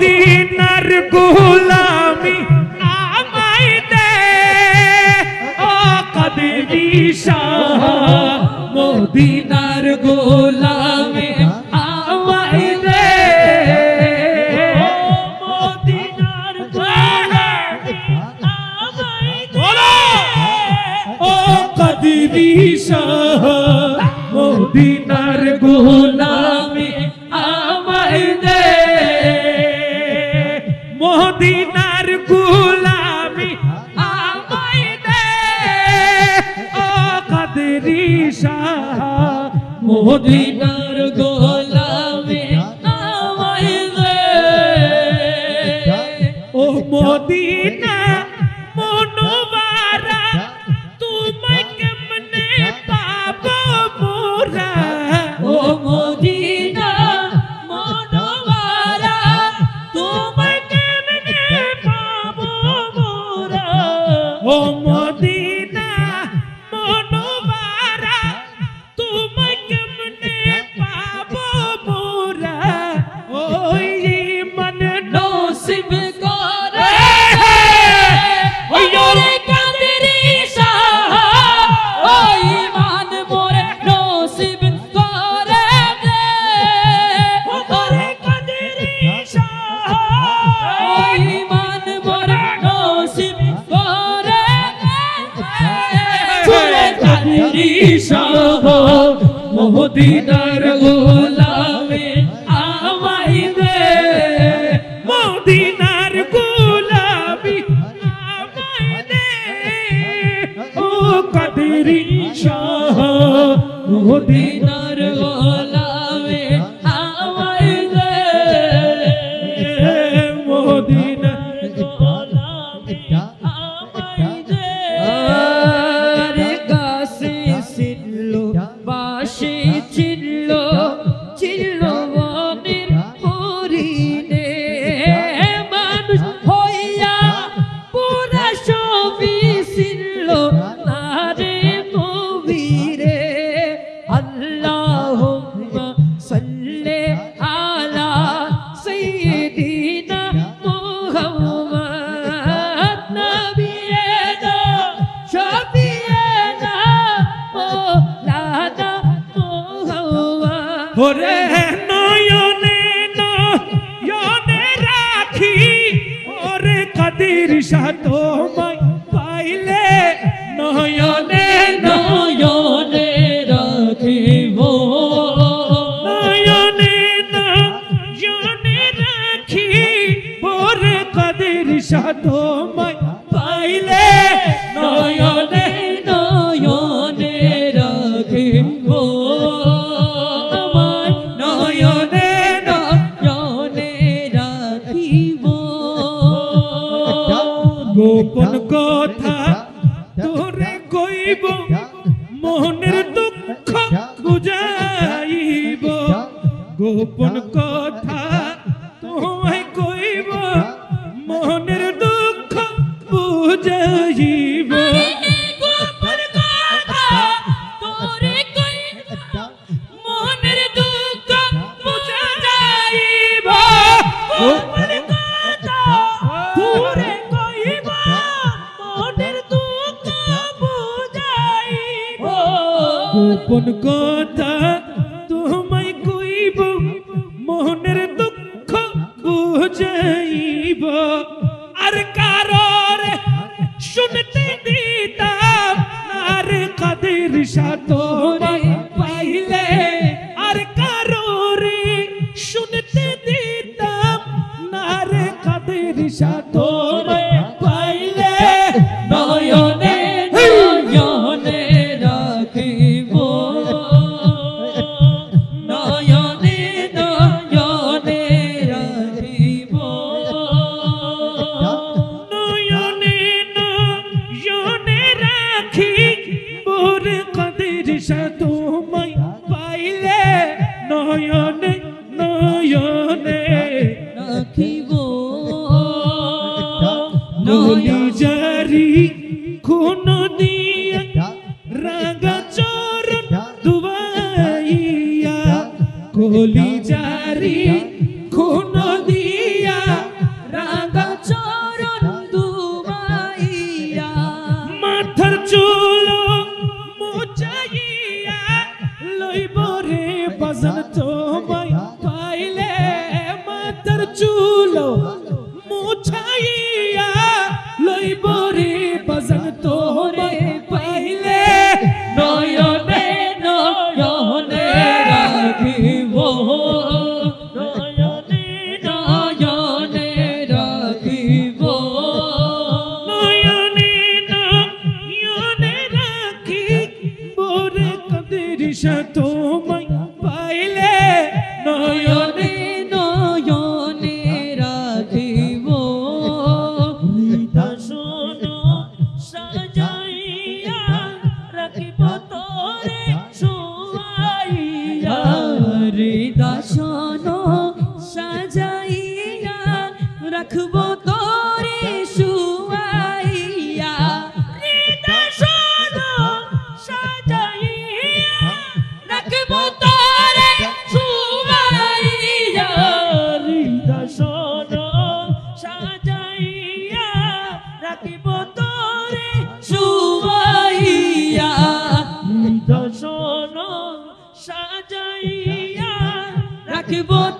মদিনার গুলামি আমায় দে। ও কদরি শাহ মদিনার গোলা মদিনার গুলামি আমায় দে। ও কাদেরি শাহ মদিনার গোলামি আমায় দে। ও মদিনা আলী শাহ মোহদিনার গোলামে আমাই দে মোদিনার গোলামি আমাই দে ও কাদেরি শাহ মোহদিনার গোলাম। Por el দিব মোহনের দুঃখ বুঝাইব। গোপন কথা যাইব আর কারোর শুনতে দিতাম, আর কাদের সাথরে পাইলে? আর কারোর শুনতে দিতাম, আর কাদের সাথরে মোহলি জারি খুন দিয়া রাগা চোর দুবাইয়া কোহলি জারি যাইব রে বাজান তোরে পাইলে, নয়নে নয়নে রাখিব। নয়নে নয়নে রাখিব। নয়নে নয়নে রাখিব রে কদের সাথে? রাখব তোরে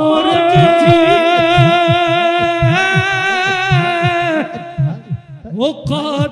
الله